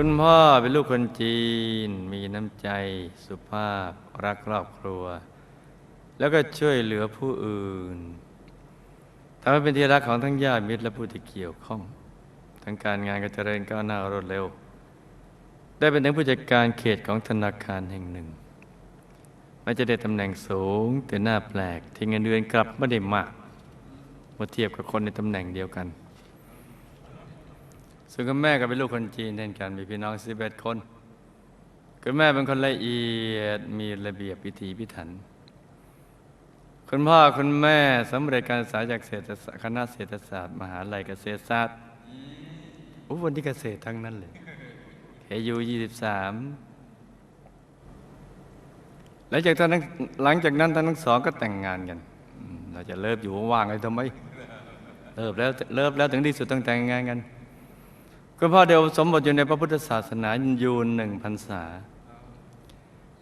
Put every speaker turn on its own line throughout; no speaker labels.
คุณพ่อเป็นลูกคนจีน มีน้ำใจสุภาพรักครอบครัว แล้วก็ช่วยเหลือผู้อื่นทำให้เป็นที่รักของทั้งญาติมิตรและผู้ที่เกี่ยวข้อง ทั้งการงานก็เจริญก้าวหน้ารวดเร็ว ได้เป็นถึงผู้จัดการเขตของธนาคารแห่งหนึ่งแม้จะได้ตำแหน่งสูงแต่หน้าแปลกที่เงินเดือนกลับไม่ได้มากเมื่อเทียบกับคนในตำแหน่งเดียวกัน ส่วนคุณแม่ก็เป็นลูกคนจีนเช่นกันมีพี่น้องสิบเอ็ดคนคุณแม่เป็นคนละเอียดมีระเบียบพิธีพิถัน คุณพ่อคุณแม่สำเร็จการศึกษาจากเศรษฐศาสตร์คณะเศรษฐศาสตร์ มหาลัยเกษตรศาสตร์อุวันที่เกษตรทั้งนั้นเลยเฮยูยี่สิบสามหลังจากท่านทั้งหลังจากนั้นท่านทั้งสองก็แต่งงานกัน เราจะเลิฟอยู่ว่างๆเลยทำไมเลิฟแล้วเลิฟแล้วถึงที่สุดต้องแต่งงานกัน คุณพ่อเดียวสมบทอยู่ในพระพุทธศาสนายู่หนึ่งพรรษา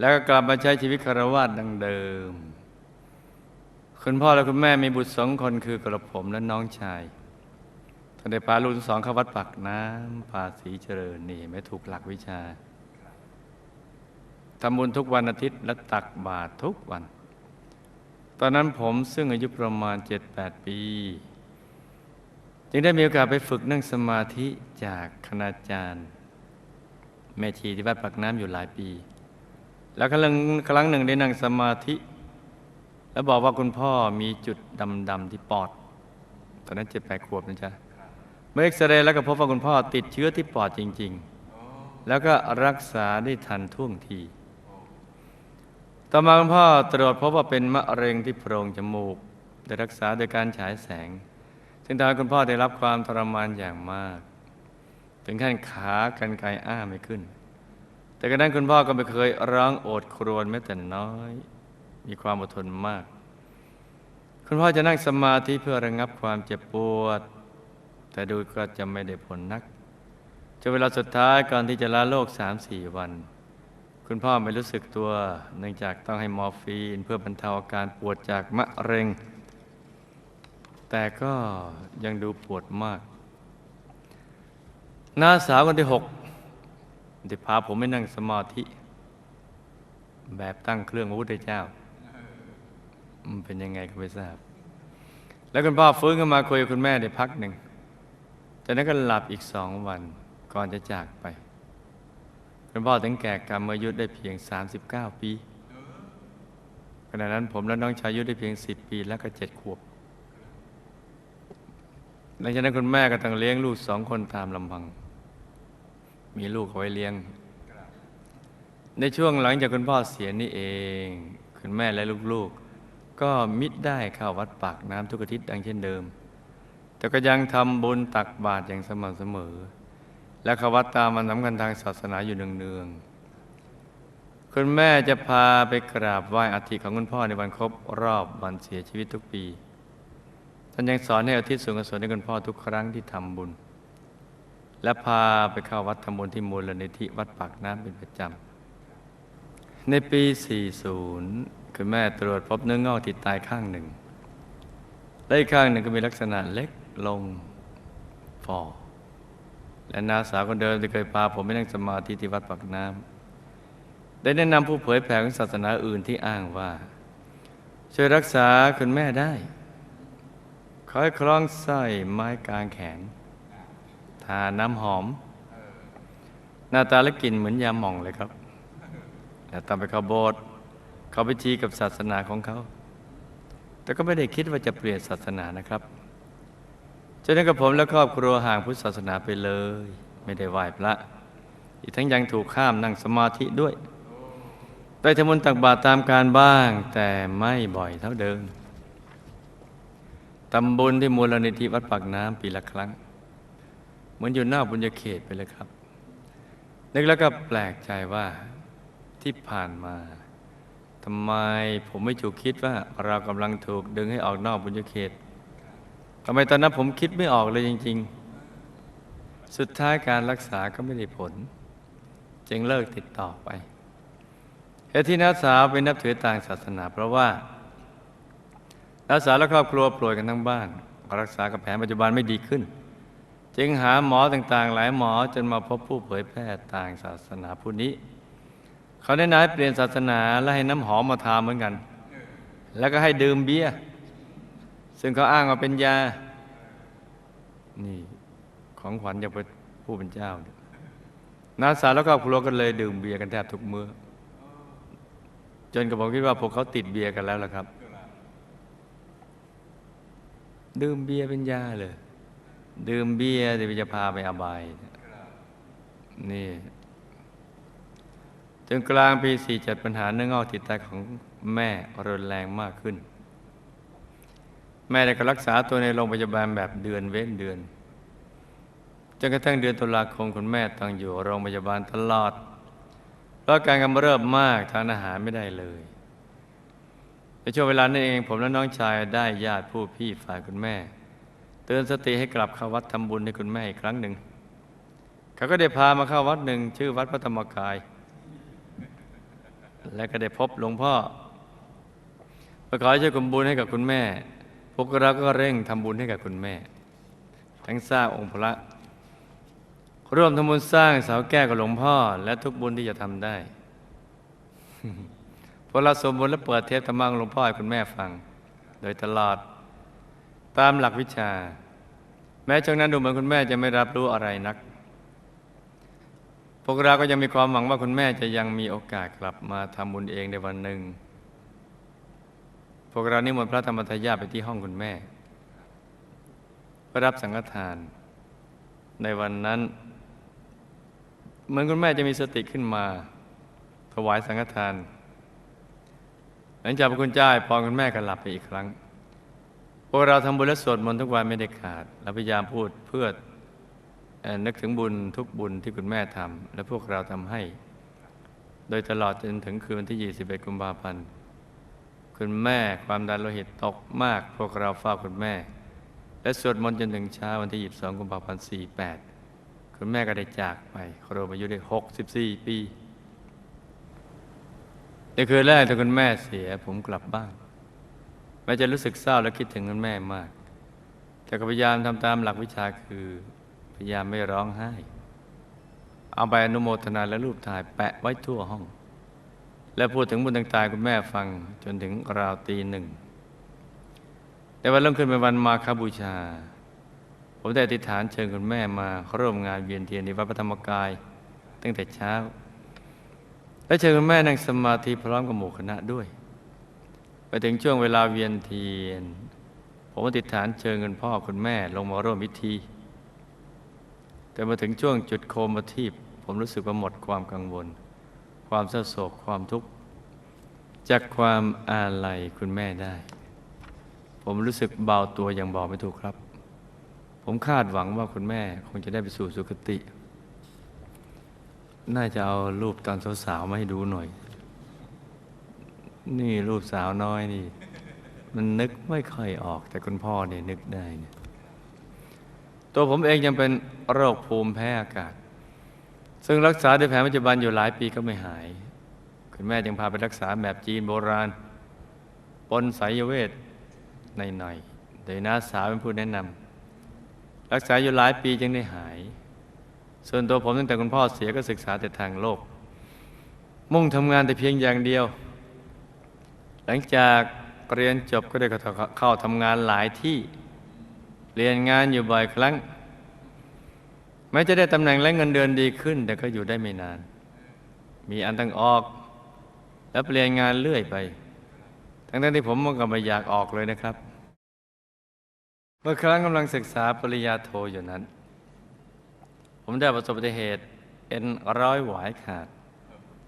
แล้วก็กลับมาใช้ชีวิตคารวะดังเดิม คุณพ่อและคุณแม่มีบุตรสองคนคือกระผมและน้องชายท่านได้พาลูกสองเข้าวัดปักน้ำพาสีเจริญนี่ไม่ถูกหลักวิชาทำบุญทุกวันอาทิตย์และตักบาตรทุกวัน ตอนนั้นผมซึ่งอายุประมาณ 7-8 ปี จึงได้มีโอกาสไปฝึกนั่งสมาธิจากคณาจารย์ แม่ชีที่วัดปากน้ำอยู่หลายปี แล้วครั้งครั้งหนึ่งได้นั่งสมาธิ แล้วบอกว่าคุณพ่อมีจุดดำๆที่ปอด ตอนนั้นเจ็ดแปดขวบนะจ๊ะเมื่อเอ็กซเรย์แล้วก็พบว่าคุณพ่อติดเชื้อที่ปอดจริง ๆ แล้วก็รักษาได้ทันท่วงทีต่อมาคุณพ่อตรวจพบว่าเป็นมะเร็งที่โพรงจมูก ได้รักษาโดยการฉายแสง ซึ่งทำให้คุณพ่อได้รับความทรมานอย่างมาก ถึงขั้นขากันไกลอ้าไม่ขึ้น แต่กระนั้นคุณพ่อก็ไม่เคยร้องโอดครวญแม้แต่น้อย มีความอดทนมาก คุณพ่อจะนั่งสมาธิเพื่อระงับความเจ็บปวด แต่ดูก็จะไม่ได้ผลนักจนเวลาสุดท้ายก่อนที่จะลาโลกสามสี่วัน คุณพ่อไม่รู้สึกตัว เนื่องจากต้องให้มอร์ฟีนเพื่อบรรเทาอาการปวดจากมะเร็ง แต่ก็ยังดูปวดมากน้าสาวคนที่หกได้พาผมไปนั่งสมาธิ แบบตั้งเครื่องพระพุทธเจ้ามันเป็นยังไงก็ไม่ทราบ แล้วคุณพ่อฟื้นขึ้นมาคุยกับคุณแม่ได้พักหนึ่งจากนั้นก็หลับอีกสองวันก่อนจะจากไป คุณพ่อถึงแก่กรรมอายุได้เพียง 39 ปีขณะนั้นผมและน้องชายอายุได้เพียง 10 ปีแล้วก็เจ็ดขวบ หลังจากนั้นคุณแม่ก็ต้องเลี้ยงลูกสองคนตามลำพัง มีลูกเอาไว้เลี้ยง ในช่วงหลังจากคุณพ่อเสียนี่เอง คุณแม่และลูกๆก็มิดได้เข้าวัดปากน้ำทุกอาทิตย์ดังเช่นเดิม แต่ก็ยังทำบุญตักบาตรอย่างสม่ำเสมอ และเข้าวัดตามมันสำคัญทางศาสนาอยู่เนืองๆคุณแม่จะพาไปกราบไหว้อาทิของคุณพ่อในวันครบรอบวันเสียชีวิตทุกปี ท่านยังสอนให้อาทิตย์ส่วนกุศลให้คุณพ่อทุกครั้งที่ทำบุญ และพาไปเข้าวัดทำบุญที่มูลนิธิวัดปากน้ำเป็นประจำ ในปี 40 คุณแม่ตรวจพบเนื้องอกที่ตายข้างหนึ่ง และอีกข้างหนึ่งก็มีลักษณะเล็กลงฟอและนาสาวคนเดิมที่เคยพาผมไปนั่งสมาธิที่วัดปากน้ำได้แนะนำผู้เผยแผ่ของศาสนาอื่นที่อ้างว่า ช่วยรักษาคุณแม่ได้ คอยคล้องสร้อยไม้กลางแขน ทาน้ำหอม หน้าตาและกลิ่นเหมือนยาหม่องเลยครับแต่ตามไปเขาโบสถ์เขาพิธีกับศาสนาของเขา แต่ก็ไม่ได้คิดว่าจะเปลี่ยนศาสนานะครับฉะนั้นกับผมและครอบครัวห่างพุทธศาสนาไปเลย ไม่ได้ไหว้พระ อีกทั้งยังถูกข้ามนั่งสมาธิด้วยได้ทำบุญตักบาตรตามการบ้าง แต่ไม่บ่อยเท่าเดิม ทำบุญที่มูลนิธิวัดปากน้ำปีละครั้ง เหมือนอยู่หน้าบุญญาเขตไปเลยครับนึกแล้วก็แปลกใจว่าที่ผ่านมาทำไมผมไม่ถูกคิดว่าเรากำลังถูกดึงให้ออกนอกบุญญาเขตทำไมตอนนั้นผมคิดไม่ออกเลยจริง ๆ สุดท้ายการรักษาก็ไม่ได้ผล จึงเลิกติดต่อไปเหตุที่น้าสาวเป็นนับถือต่างศาสนาเพราะว่า น้าสาและครอบครัวป่วยกันทั้งบ้าน รักษากับแผนปัจจุบันไม่ดีขึ้น จึงหาหมอต่างๆ หลายหมอจนมาพบผู้เผยแพร่ต่างศาสนาผู้นี้ เขาแนะนำให้เปลี่ยนศาสนาและให้น้ำหอมมาทาเหมือนกัน แล้วก็ให้ดื่มเบียร์ซึ่งเขาอ้างว่าเป็นยา นี่ของขวัญจากผู้เป็นเจ้านาสาแล้วก็ครอบครัวก็เลยดื่มเบียร์กันแทบทุกมื้อจนกับผมคิดว่าพวกเขาติดเบียร์กันแล้วล่ะครับ ดื่มเบียร์เป็นยาเลยดื่มเบียร์เดี๋ยวจะพาไปอบาย นี่จนกลางปี47ปัญหาเนื้องอกติดตาของแม่รุนแรงมากขึ้น แม่ได้ก็รักษาตัวในโรงพยาบาลแบบเดือนเว้นเดือนจนกระทั่งเดือนตุลาคมคุณแม่ต้องอยู่โรงพยาบาลตลอด เพราะการกำเริบมากทานอาหารไม่ได้เลย ในช่วงเวลานั้นเองผมและน้องชายได้ญาติผู้พี่ฝ่ายคุณแม่ เตือนสติให้กลับเข้าวัดทำบุญให้คุณแม่อีกครั้งหนึ่ง เขาก็ได้พามาเข้าวัดหนึ่งชื่อวัดพระธรรมกาย และก็ได้พบหลวงพ่อมาขอให้ช่วยกุมบุญให้กับคุณแม่ พวกเราก็เร่งทำบุญให้กับคุณแม่ ทั้งสร้างองค์พระ ร่วมทำบุญสร้างเสาแก้วกับหลวงพ่อ และทุกบุญที่จะทำได้ พอเราสมบูรณ์และเปิดเทปธรรมะของหลวงพ่อให้คุณแม่ฟัง โดยตลอด ตามหลักวิชา แม้ช่วงนั้นดูเหมือนคุณแม่จะไม่รับรู้อะไรนัก พวกเราก็ยังมีความหวังว่าคุณแม่จะยังมีโอกาสกลับมาทำบุญเองในวันหนึ่ง พวกเรานิมนต์พระธรรมทายาทไปที่ห้องคุณแม่เพื่อรับสังฆทาน ในวันนั้น เหมือนคุณแม่จะมีสติขึ้นมาถวายสังฆทาน ลังจากพระคุณเจ้าให้พรคุณแม่ก็หลับไปอีกครั้ง พวกเราทำบุญและสวดมนต์ทุกวันไม่ได้ขาดและพยายามพูดเพื่ออนึกถึงบุญทุกบุญที่คุณแม่ทำและพวกเราทำให้ โดยตลอดจนถึงคืนวันที่ 21 กุมภาพันธ์คุณแม่ความดันโลหิตตกมาก พวกเราเฝ้าคุณแม่ และสวดมนต์จนถึงเช้าวันที่ 22 กุมภาพันธ์ 48 คุณแม่ก็ได้จากไปครบอายุได้ 64 ปี ในคืนแรกที่คุณแม่เสียผมกลับบ้านแม้จะรู้สึกเศร้าและคิดถึงคุณแม่มาก แต่ก็พยายามทำตามหลักวิชาคือพยายามไม่ร้องไห้ เอาใบอนุโมทนาและรูปถ่ายแปะไว้ทั่วห้อง และพูดถึงบุญต่างๆคุณแม่ฟังจนถึงราวตีหนึ่งแต่วันรุ่งขึ้นเป็นวันมาคบูชา ผมได้อธิษฐานเชิญคุณแม่มาร่วมงานเวียนเทียนในวัดพระธรรมกาย ตั้งแต่เช้า และเชิญคุณแม่นั่งสมาธิพร้อมกับหมู่คณะด้วย ไปถึงช่วงเวลาเวียนเทียน ผมอธิษฐานเชิญคุณพ่อคุณแม่ลงมาร่วมพิธี แต่มาถึงช่วงจุดโคมทีพผมรู้สึกว่าหมดความกังวล ความเศร้าโศกความทุกข์จากความอาลัยคุณแม่ได้ ผมรู้สึกเบาตัวอย่างบอกไม่ถูกครับ ผมคาดหวังว่าคุณแม่คงจะได้ไปสู่สุคติ น่าจะเอารูปตอนสาวๆมาให้ดูหน่อย นี่รูปสาวน้อยนี่ มันนึกไม่ค่อยออก แต่คุณพ่อเนี่ยนึกได้เนี่ยตัวผมเองยังเป็นโรคภูมิแพ้อากาศ ซึ่งรักษาด้วยแผนปัจจุบันอยู่หลายปีก็ไม่หาย คุณแม่จึงพาไปรักษาแบบจีนโบราณปนสายเวทในหน่อยๆโดยน้าสาวเป็นผู้แนะนำรักษาอยู่หลายปีจึงได้หาย ส่วนตัวผมตั้งแต่คุณพ่อเสียก็ศึกษาแต่ทางโลก มุ่งทำงานแต่เพียงอย่างเดียว หลังจากเรียนจบก็ได้เข้าทำงานหลายที่ เรียนงานอยู่บ่อยครั้งแม้จะได้ตำแหน่งและเงินเดือนดีขึ้น แต่ก็อยู่ได้ไม่นาน มีอันต้องออก และเปลี่ยนงานเรื่อยไป ทั้งที่ผมก็ไม่อยากออกเลยนะครับ เมื่อครั้งกำลังศึกษาปริญญาโทอยู่นั้น ผมได้ประสบอุบัติเหตุ เอ็นร้อยหวายขาด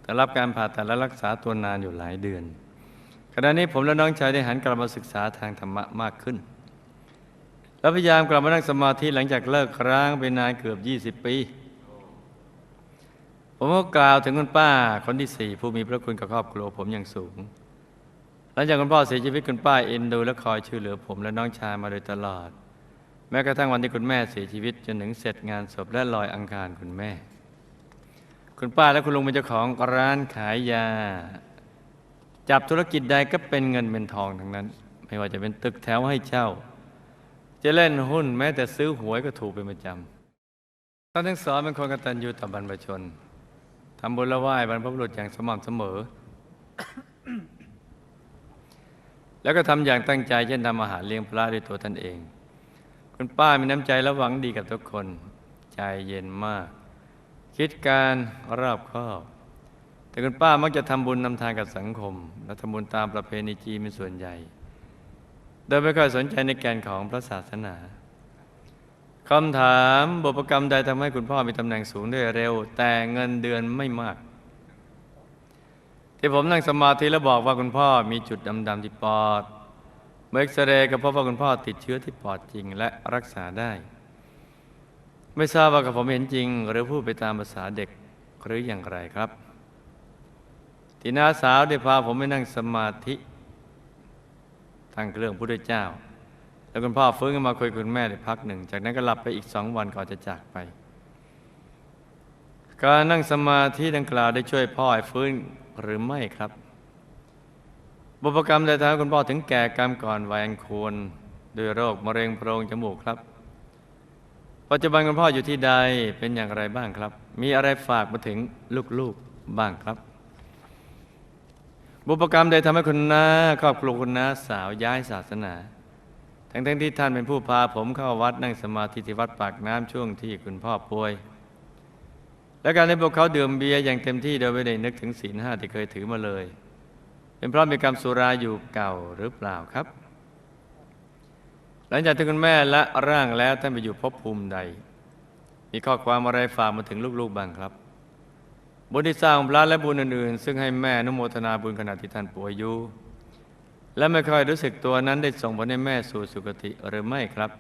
แต่รับการผ่าตัดและรักษาตัวนานอยู่หลายเดือนขณะนี้ผมและน้องชายได้หันกลับมาศึกษาทางธรรมะมากขึ้น และพยายามกลับมานั่งสมาธิหลังจากเลิกร้างไปนานเกือบ 20 ปี ผมก็กล่าวถึงคุณป้าคนที่สี่ผู้มีพระคุณกับครอบครัวผมอย่างสูง หลังจากคุณพ่อเสียชีวิตคุณป้าเอ็นดูและคอยช่วยเหลือผมและน้องชายมาโดยตลอด แม้กระทั่งวันที่คุณแม่เสียชีวิตจนถึงเสร็จงานศพและลอยอังคารคุณแม่ คุณป้าและคุณลุงเป็นเจ้าของร้านขายยา จับธุรกิจใดก็เป็นเงินเป็นทองทั้งนั้น ไม่ว่าจะเป็นตึกแถวให้เช่า จะเล่นหุ้นแม้แต่ซื้อหวยก็ถูกเป็นประจำท่านทั้งสองเป็นคนกตัญญูต่อบรรพชนทำบุญละไหว้บรรพบุรุษอย่างสม่ำเสมอ แล้วก็ทำอย่างตั้งใจเช่นทำอาหารเลี้ยงพระด้วยตัวท่านเอง คุณป้ามีน้ำใจและหวังดีกับทุกคน ใจเย็นมาก คิดการรอบคอบ แต่คุณป้ามักจะทำบุญนำทางกับสังคม และทำบุญตามประเพณีจีนเป็นส่วนใหญ่ โดยไม่ค่อยสนใจในแกนของพระศาสนาคำถามบุพกรรมใดทำให้คุณพ่อมีตำแหน่งสูงได้เร็ว แต่เงินเดือนไม่มาก ที่ผมนั่งสมาธิแล้วบอกว่าคุณพ่อมีจุดดำๆที่ปอด เมื่อเอ็กซเรย์ก็พบว่าคุณพ่อติดเชื้อที่ปอดจริงและรักษาได้ ไม่ทราบว่ากับผมเห็นจริง หรือพูดไปตามภาษาเด็กหรืออย่างไรครับ ที่น้าสาวได้พาผมไปนั่งสมาธิตั้งเครื่องพุทธเจ้า แล้วคุณพ่อฟื้นขึ้นมาคุยคุณแม่ได้พักหนึ่ง จากนั้นก็หลับไปอีกสองวันก่อนจะจากไป การนั่งสมาธิดังกล่าวได้ช่วยพ่อให้ฟื้นหรือไม่ครับ บุพกรรมใดทำให้คุณพ่อถึงแก่กรรมก่อนวัยอันควรด้วยโรคมะเร็งโพรงจมูกครับ ปัจจุบันคุณพ่ออยู่ที่ใดเป็นอย่างไรบ้างครับ มีอะไรฝากมาถึงลูกๆบ้างครับ บุพกรรมใดทำให้คุณน้าครอบครัวคุณน้าสาวย้ายศาสนา ทั้งๆทที่ท่านเป็นผู้พาผมเข้าวัดนั่งสมาธิที่วัดปากน้ำช่วงที่คุณพ่อป่วย และการที่พวกเขาดื่มเบียร์อย่างเต็มที่โดยไม่ได้นึกถึงศีลห้าที่เคยถือมาเลย เป็นเพราะมีกรรมสุราอยู่เก่าหรือเปล่าครับ หลังจากที่คุณแม่ละร่างแล้วท่านไปอยู่ภพภูมิใด มีข้อความอะไรฝากมาถึงลูกๆบ้างครับ บุญที่สร้างพระและบุญอื่นๆ ซึ่งให้แม่นุโมทนาบุญขณะที่ท่านป่วยอยู่และไม่ค่อยรู้สึกตัวนั้นได้ส่งผลให้แม่สู่สุคติหรือไม่ครับ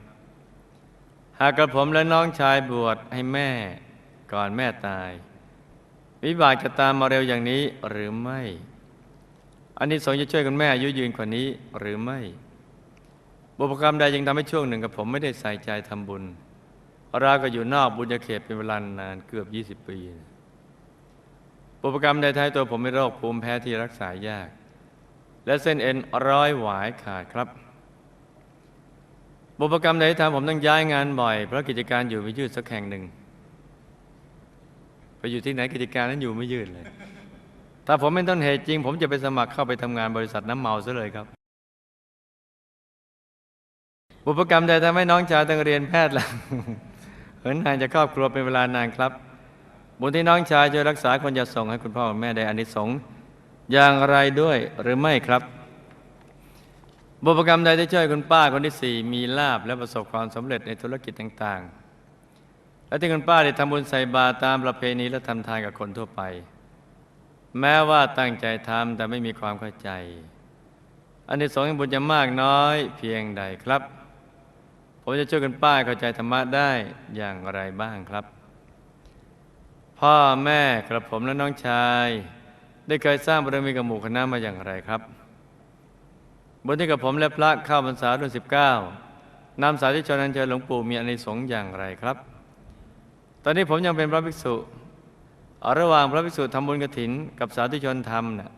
หากกระผมและน้องชายบวชให้แม่ก่อนแม่ตาย วิบากจะตามมาเร็วอย่างนี้หรือไม่ อันนี้สงส์จะช่วยคุณแม่อายุยืนกว่านี้หรือไม่ บุพกรรมใดยังทำให้ช่วงหนึ่งกับผมไม่ได้ใส่ใจทำบุญเราก็อยู่นอกบุญญาเขตเป็นเวลานานเกือบ 20 ปี บุพกรรมใดท้ายตัวผมไม่โรคภูมิแพ้ที่รักษายาก และเส้นเอ็นร้อยหวายขาดครับ บุพกรรมใดทำผมต้องย้ายงานบ่อย เพราะกิจการอยู่ไม่ยืดสักแห่งหนึ่ง ไปอยู่ที่ไหนกิจการนั้นอยู่ไม่ยืดเลย ถ้าผมเป็นต้นเหตุจริง ผมจะไปสมัครเข้าไปทำงานบริษัทน้ำเมาซะเลยครับบุพกรรมใดทำให้น้องชายต้องเรียนแพทย์ล่ะเหินห่างจากครอบครัวเป็นเวลานานครับ บุญที่น้องชายช่วยรักษาคนจะส่งให้คุณพ่อคุณแม่ได้อานิสงส์อย่างไรด้วยหรือไม่ครับ บุพกรรมใดที่ช่วยคุณป้าคนที่สี่มีลาบและประสบความสำเร็จในธุรกิจต่าง ๆ และที่คุณป้าได้ทำบุญใส่บาตรตามประเพณีและทำทานกับคนทั่วไป แม้ว่าตั้งใจทำแต่ไม่มีความเข้าใจอันนี้สงส์แห่งบุญจะมากน้อยเพียงใดครับ ผมจะช่วยคุณป้ายเข้าใจธรรมะได้อย่างไรบ้างครับ พ่อแม่กระผมและน้องชาย ได้เคยสร้างบารมีกับหมู่คณะมาอย่างไรครับบนที่กับผมและพระเข้าพรรษารุ่นสิบเก้านำสาธุชนอัญเชิญหลวงปู่มีอานิสงส์อย่างไรครับ ตอนนี้ผมยังเป็นพระภิกษุ ระหว่างพระภิกษุทำบุญกฐิน กับสาธุชนทำน่ะ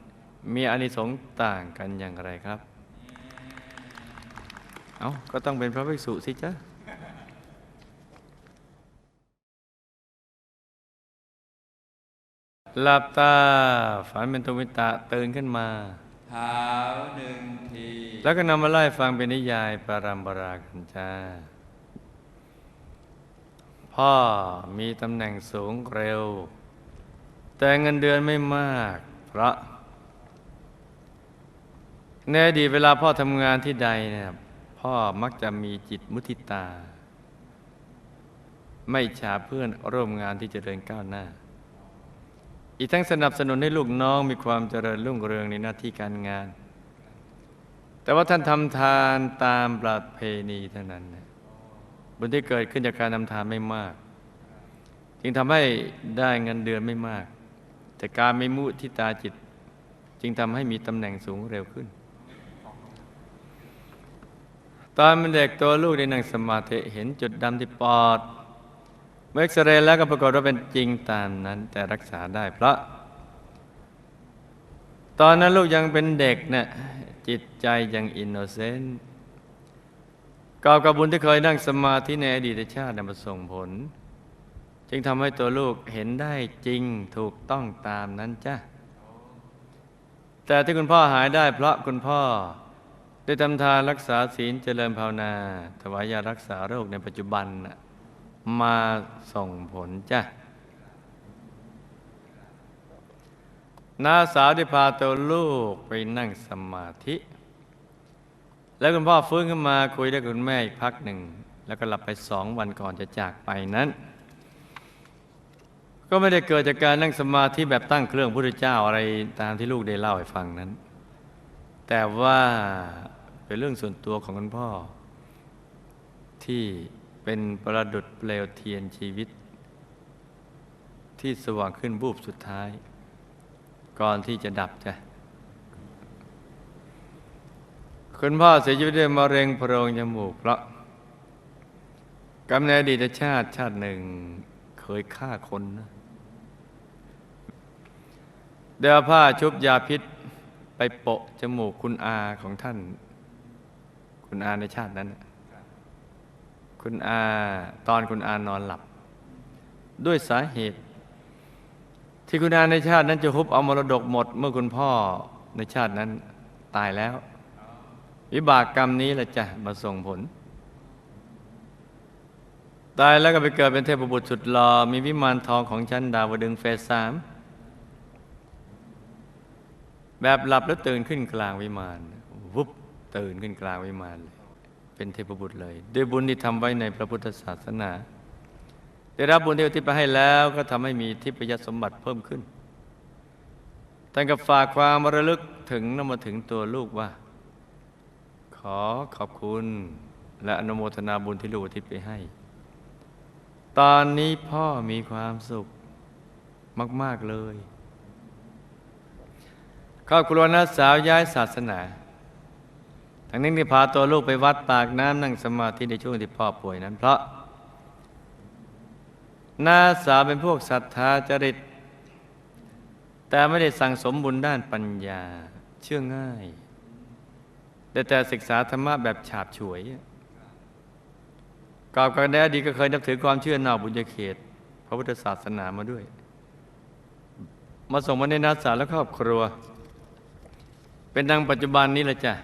มีอานิสงส์ต่างกันอย่างไรครับ เอาก็ต้องเป็นพระภิกษุสิจ๊ะหลับตาฝันเป็นตุมิตะตื่นขึ้นมา
เท้าหนึ่งที
แล้วก็นำมาไล่ฟังเป็นนิยายปรัมปรากันจ้าพ่อมีตำแหน่งสูงเร็ว แต่เงินเดือนไม่มากเพราะในอดีตเวลาพ่อทำงานที่ใดเนี่ยพ่อมักจะมีจิตมุทิตา ไม่ฉาเพื่อนร่วมงานที่เจริญก้าวหน้า อีกทั้งสนับสนุนให้ลูกน้องมีความเจริญรุ่งเรืองในหน้าที่การงาน แต่ว่าท่านทำทานตามประเพณีเท่านั้นบุญที่เกิดขึ้นจากการทำทานไม่มาก จึงทำให้ได้เงินเดือนไม่มาก แต่การไม่มุทิตาจิต จึงทำให้มีตำแหน่งสูงเร็วขึ้น ตอนเป็นเด็กตัวลูกได้นั่งสมาธิเห็นจุดดำที่ปอด เมื่อเอ็กซเรย์แล้วก็ปรากฏว่าเป็นจริงตามนั้น แต่รักษาได้เพราะ ตอนนั้นลูกยังเป็นเด็กเนะ่ยจิตใจยังอินโนเซนต์กอบกับบุญที่เคยนั่งสมาธิในอดีตชาตินำมาส่งผล จึงทำให้ตัวลูกเห็นได้จริงถูกต้องตามนั้นจ้ะ แต่ที่คุณพ่อหายได้เพราะคุณพ่อ ได้ทำทานรักษาศีลเจริญภาวนา ถวายยารักษาโรคในปัจจุบันมาส่งผลจ้ะน้าสาวได้พาตัวลูกไปนั่งสมาธิ แล้วคุณพ่อฟื้นขึ้นมาคุยด้วยคุณแม่อีกพักหนึ่ง แล้วก็หลับไปสองวันก่อนจะจากไปนั้น ก็ไม่ได้เกิดจากการนั่งสมาธิแบบตั้งเครื่องพุทธเจ้าอะไรตามที่ลูกได้เล่าให้ฟังนั้น แต่ว่าเป็นเรื่องส่วนตัวของคุณพ่อ ที่เป็นประดุดเปลวเทียนชีวิต ที่สว่างขึ้นบูบสุดท้าย ก่อนที่จะดับจ้ะคุณพ่อเสียชีวิตด้วยมะเร็งโพรงจมูกเพราะกำเนิดอดีตชาติชาติหนึ่งเคยฆ่าคนนะ เดี๋ยวผ้าชุบยาพิษไปโปะจมูกคุณอาของท่าน คุณอาในชาตินั้น คุณอาตอนคุณอานอนหลับ ด้วยสาเหตุ ที่คุณอาในชาตินั้นจะฮุบเอามรดกหมด เมื่อคุณพ่อในชาตินั้นตายแล้ว วิบากกรรมนี้แหละจะมาส่งผล ตายแล้วก็ไปเกิดเป็นเทพบุตรสุดหล่อมีวิมานทองของชั้นดาวดึงเฟสสาม แบบหลับแล้วตื่นขึ้นกลางวิมานวุบตื่นขึ้นกลางวิมานเลยเป็นเทพบุตรเลย ด้วยบุญที่ทำไว้ในพระพุทธศาสนา ได้รับบุญที่อุทิศไปให้แล้วก็ทำให้มีทิพยสมบัติเพิ่มขึ้นท่านก็ฝากความระลึกถึงนำมาถึงตัวลูกว่า ขอขอบคุณและอนุโมทนาบุญที่ลูกอุทิศไปให้ ตอนนี้พ่อมีความสุขมาก ๆ เลย ครอบครัวน้าสาวย้ายศาสนา ทั้งนี้ที่พาตัวลูกไปวัดปากน้ำนั่งสมาธิในช่วงที่พ่อป่วยนั้น เพราะน้าสาวเป็นพวกศรัทธาจริต แต่ไม่ได้สั่งสมบุญด้านปัญญาเชื่อง่าย แต่แต่ศึกษาธรรมะแบบฉาบฉวยก่อนกันในอดีตก็เคยนับถือความเชื่อนอกบุญญาเขต พระพุทธศาสนามาด้วย มาส่งมาในนาสาวและครอบครัว เป็นดังปัจจุบันนี้ละจ้ะ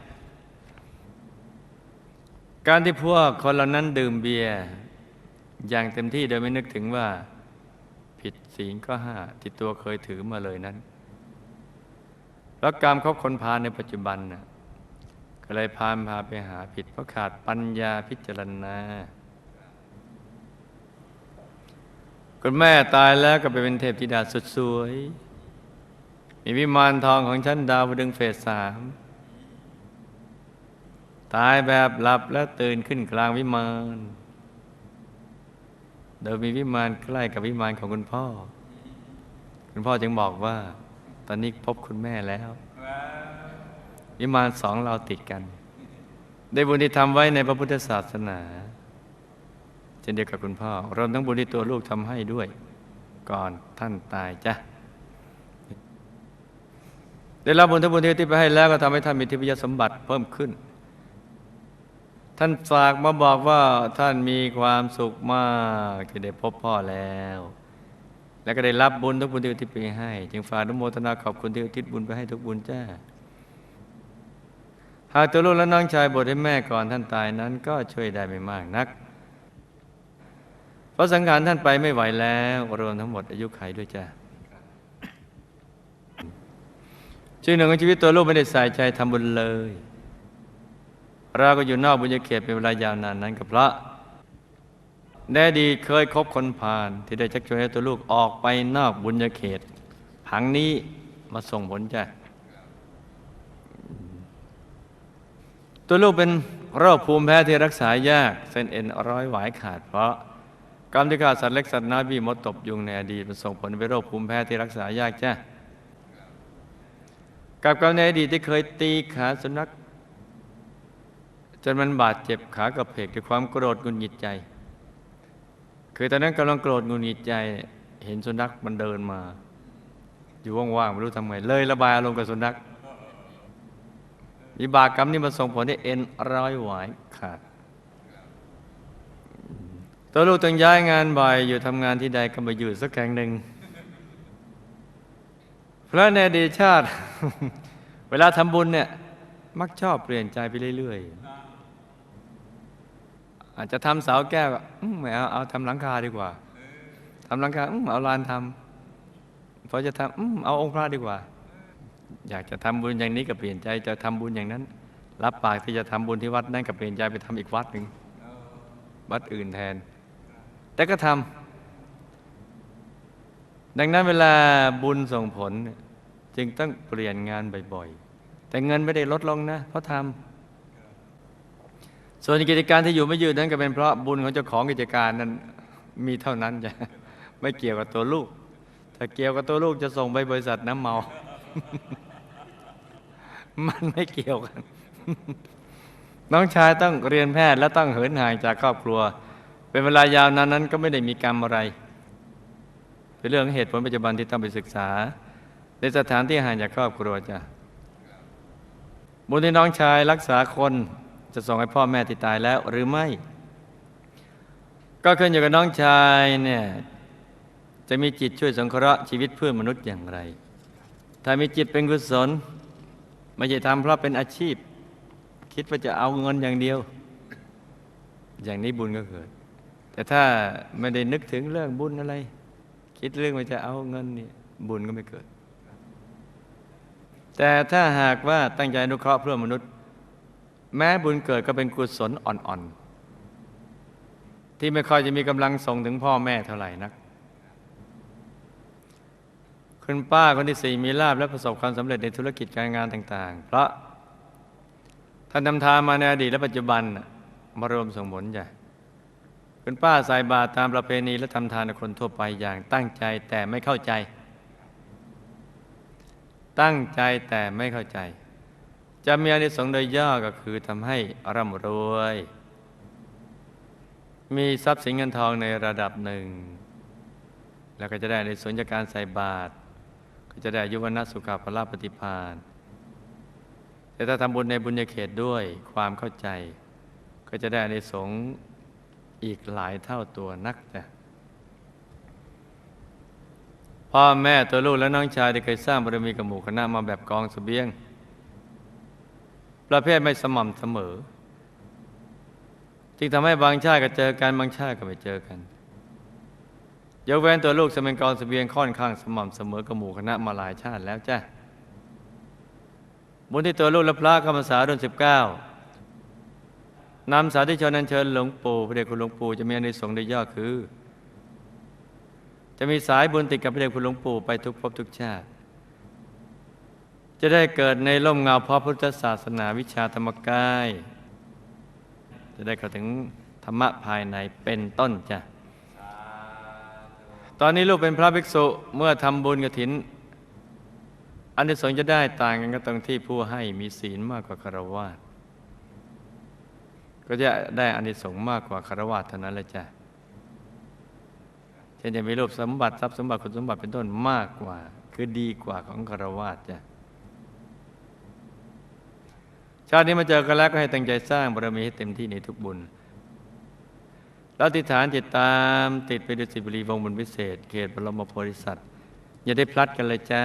การที่พวกคนเหล่านั้นดื่มเบียร์อย่างเต็มที่โดยไม่นึกถึงว่า ผิดศีลก็ห้าที่ตัวเคยถือมาเลยนั้น แล้วกรรมคบคนพาในปัจจุบันน่ะก็เลยพาพาไปหาผิดเพราะขาดปัญญาพิจารณา คุณแม่ตายแล้วก็ไปเป็นเทพธิดาสุดสวย มีวิมานทองของฉันดาวดึงเฟสสามตายแบบหลับแล้วตื่นขึ้นกลางวิมาน โดยมีวิมานใกล้กับวิมานของคุณพ่อ คุณพ่อจึงบอกว่า ตอนนี้พบคุณแม่แล้ว วิมานสองเราติดกัน ได้บุญที่ทำไว้ในพระพุทธศาสนาเช่นเดียวกับคุณพ่อรวมทั้งบุญที่ตัวลูกทำให้ด้วย ก่อนท่านตายจ้ะ ได้รับบุญทั้งบุญที่ไปให้แล้วก็ทำให้ท่านมีทิพยสมบัติเพิ่มขึ้น ท่านฝากมาบอกว่าท่านมีความสุขมากที่ได้พบพ่อแล้ว แล้วก็ได้รับบุญทุกบุญที่อุทิศไปให้ จึงฝากนุโมทนาขอบคุณที่อุทิศบุญไปให้ทุกบุญจ้าหากตัวลูกและน้องชายบวชให้แม่ก่อนท่านตายนั้นก็ช่วยได้ไม่มากนัก เพราะสังขารท่านไปไม่ไหวแล้วรวมทั้งหมดอายุไขด้วยจ้า ชื่อหนึ่งของชีวิตตัวลูกไม่ได้ใส่ใจทำบุญเลยเราก็อยู่นอกบุญญาเขตเป็นเวลายาวนานนั้นกับพระแน่ดีเคยคบคนผ่าน ที่ได้ชักชวนให้ตัวลูกออกไปนอกบุญญาเขตผังนี้มาส่งผลจ้ะตัวลูกเป็นโรคภูมิแพ้ที่รักษายาก เส้นเอ็นร้อยหวายขาด เพราะกรรมที่ฆ่าสัตว์เล็กสัตว์น้อยบีมดตบยุงในอดีตมันส่งผลเป็นโรคภูมิแพ้ที่รักษายากจ้ะ กับกรรมในอดีตที่เคยตีขาสุนัขจนมันบาดเจ็บขากระเพกด้วยความโกรธงุนหงิดใจ คือตอนนั้นกำลังโกรธงุนหงิดใจ เห็นสุนัขมันเดินมา อยู่ว่างๆไม่รู้ทำไงเลยระบายอารมณ์กับสุนัขวิบากกรรมนี่มันส่งผลให้เอ็นร้อยหวายขาดตัวลูกต้องย้ายงานบ่อยอยู่ทำงานที่ใดก็มาอยู่สักแห่งหนึ่ง เพราะในอดีตชาติ เวลาทำบุญเนี่ย มักชอบเปลี่ยนใจไปเรื่อยๆ อาจจะทำเสาแก้วก็อืมไม่เอาเอาทำหลังคาดีกว่าทำหลังคาอืมเอาลานทำพอจะทำอืมเอาองค์พระดีกว่า อยากจะทำบุญอย่างนี้ก็เปลี่ยนใจจะทำบุญอย่างนั้น รับปากที่จะทำบุญที่วัดนั้นก็เปลี่ยนใจไปทำอีกวัดหนึ่งวัดอื่นแทน แต่ก็ทำ ดังนั้นเวลาบุญส่งผล จึงต้องเปลี่ยนงานบ่อยๆ แต่เงินไม่ได้ลดลงนะ เพราะทำส่วนกิจการที่อยู่ไม่ยืดนั้นก็เป็นเพราะบุญของเจ้าของกิจการนั้นมีเท่านั้นจะไม่เกี่ยวกับตัวลูก ถ้าเกี่ยวกับตัวลูกจะส่งไปบริษัทน้ำเมา มันไม่เกี่ยวกัน น้องชายต้องเรียนแพทย์และต้องเหินห่างจากครอบครัว เป็นเวลายาวนานนั้นก็ไม่ได้มีกรรมอะไร เป็นเรื่องเหตุผลปัจจุบันที่ต้องไปศึกษา ในสถานที่ห่างจากครอบครัวจ้ะบุญที่น้องชายรักษาคนจะส่งให้พ่อแม่ที่ตายแล้วหรือไม่ ก็ขึ้นอยู่กับน้องชายเนี่ยจะมีจิตช่วยสงเคราะห์ชีวิตเพื่อนมนุษย์อย่างไร ถ้ามีจิตเป็นกุศลไม่ใช่ทำเพราะเป็นอาชีพ คิดว่าจะเอาเงินอย่างเดียว อย่างนี้บุญก็เกิด แต่ถ้าไม่ได้นึกถึงเรื่องบุญอะไร คิดเรื่องว่าจะเอาเงินนี่บุญก็ไม่เกิด แต่ถ้าหากว่าตั้งใจนุเคราะห์เพื่อมนุษย์ แม้บุญเกิดก็เป็นกุศลอ่อนๆ ที่ไม่ค่อยจะมีกำลังส่งถึงพ่อแม่เท่าไหร่นักคุณป้าคนที่สี่มีลาบและประสบความสำเร็จในธุรกิจการงานต่าง ๆ เพราะท่านทำทานมาในอดีตและปัจจุบันมารวมส่งผลใหญ่ คุณป้าใส่บาตรตามประเพณีและทำทานคนทั่วไปอย่างตั้งใจแต่ไม่เข้าใจ ตั้งใจแต่ไม่เข้าใจ จะมีอานิสงส์โดยย่อก็คือทำให้ร่ำรวย มีทรัพย์สินเงินทองในระดับหนึ่ง แล้วก็จะได้ในสนจากการใส่บาตรก็จะได้ยุวนะสุขภาพปฏิพานแต่ถ้าทำบุญในบุญญาเขตด้วยความเข้าใจ ก็จะได้ในสงส์ อีกหลายเท่าตัวนักจ้ะพ่อแม่ตัวลูกและน้องชายที่เคยสร้างบารมีกับหมู่คณะมาแบบกองสเสบียง ประเภทไม่สม่ำเสมอ จึงทำให้บางชาติก็เจอกันบางชาติก็ไม่เจอกันยกเว้นตัวลูกจะเป็นกองสเสบียงค่อนข้างสม่ำเสมอกับหมู่คณะมาหลายชาติแล้วจ้ะบุญที่ตัวลูกและพระเข้ามาสารุ่นสิบเก้า นำสาธุชนนันเชิญหลวงปู่พระเดชคุณหลวงปู่จะมีอนิสงส์ได้ย่อคือ จะมีสายบุญติดกับพระเดชคุณหลวงปู่ไปทุกภพทุกชาติ จะได้เกิดในร่มเงาพระพุทธศาสนาวิชาธรรมกาย จะได้เข้าถึงธรรมะภายในเป็นต้นจ้ะตอนนี้ลูกเป็นพระภิกษุเมื่อทำบุญกฐินอันที่สงส์จะได้ต่างกันก็ตรงที่ผู้ให้มีศีลมากกว่าคารวะ ก็จะได้อานิสงส์มากกว่าคารวะเท่านั้นเลยจ้ะเช่นจะมีรูปสมบัติทรัพย์สมบัติคุณสมบัติเป็นต้นมากกว่า คือดีกว่าของคารวะจ้ะชาตินี้มาเจอกันแล้วก็ให้ตั้งใจสร้างบารมีให้เต็มที่ในทุกบุญแล้วติฐานจิตตามติดไปดุสิบรีวงบุญวิเศษ เขตบรมโพธิสัตว์ อย่าได้พลัดกันเลยจ้า